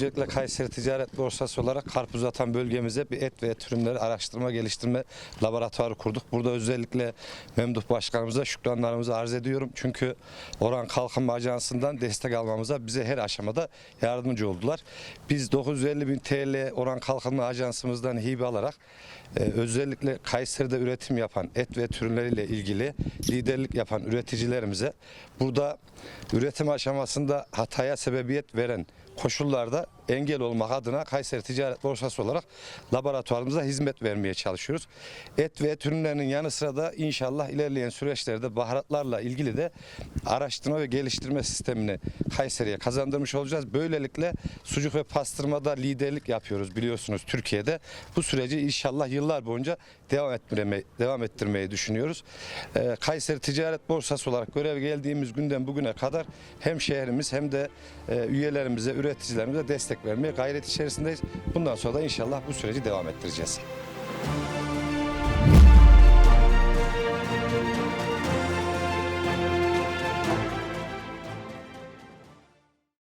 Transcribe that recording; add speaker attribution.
Speaker 1: Öncelikle Kayseri Ticaret Borsası olarak karpuz atan bölgemize bir et ve et ürünleri araştırma geliştirme laboratuvarı kurduk. Burada özellikle Memduh Başkanımıza şükranlarımızı arz ediyorum. Çünkü Oran Kalkınma Ajansı'ndan destek almamıza bize her aşamada yardımcı oldular. Biz 950 bin TL Oran Kalkınma Ajansımızdan hibe alarak e, özellikle Kayseri'de üretim yapan et ve et ürünleriyle ilgili liderlik yapan üreticilerimize burada üretim aşamasında hataya sebebiyet veren koşullarda engel olmak adına Kayseri Ticaret Borsası olarak laboratuvarımıza hizmet vermeye çalışıyoruz. Et ve et ürünlerinin yanı sıra da inşallah ilerleyen süreçlerde baharatlarla ilgili de araştırma ve geliştirme sistemini Kayseri'ye kazandırmış olacağız. Böylelikle sucuk ve pastırmada liderlik yapıyoruz biliyorsunuz Türkiye'de. Bu süreci inşallah yıllar boyunca devam ettirmeyi, devam ettirmeyi düşünüyoruz. Ee, Kayseri Ticaret Borsası olarak görev geldiğimiz günden bugüne kadar hem şehrimiz hem de e, üyelerimize, üreticilerimize destek vermeye gayret içerisindeyiz. Bundan sonra da inşallah bu süreci devam ettireceğiz.